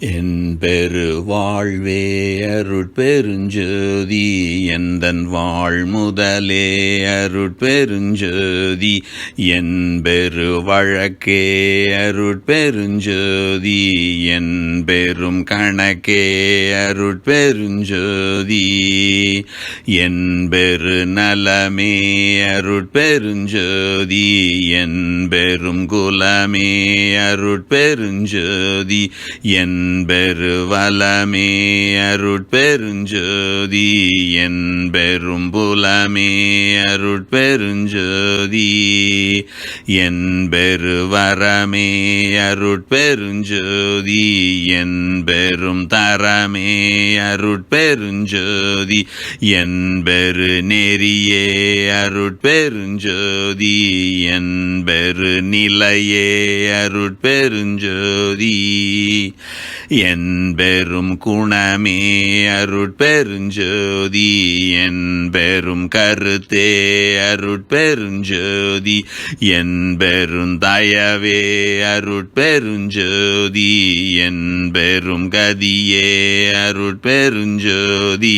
என் பெரு வாழ்வே அருட்பெருஞ்சோதி எந்தன் வாழ் முதலே அருட்பெருஞ்சோதி என் பெரு வழக்கே அருட்பெருஞ்சோதி என் பெரும் கணக்கே அருட்பெருஞ்சோதி என் பெரு நலமே அருட்பெருஞ்சோதி என் பெரும் குலமே அருட்பெருஞ்சோதி என் பெருவலமே அருட்பெருஞ்சோதி. என் பெரும் புலமே அருட்பெருஞ்சோதி. என் பெருவரமே அருட்பெருஞ்சோதி. என் பெரும் தரமே அருட்பெருஞ்சோதி. என் பெரு நெறியே அருட்பெருஞ்சோதி. என் பெரு நிலையே அருட்பெருஞ்சோதி. என் பெரும் குணமே அருட்பெருஞ்சோதி என் பெரும் கருத்தே அருட்பெருஞ்சோதி என் பெரும் தயவே அருட்பெருஞ்சோதி என் பெரும் கதியே அருட்பெருஞ்சோதி.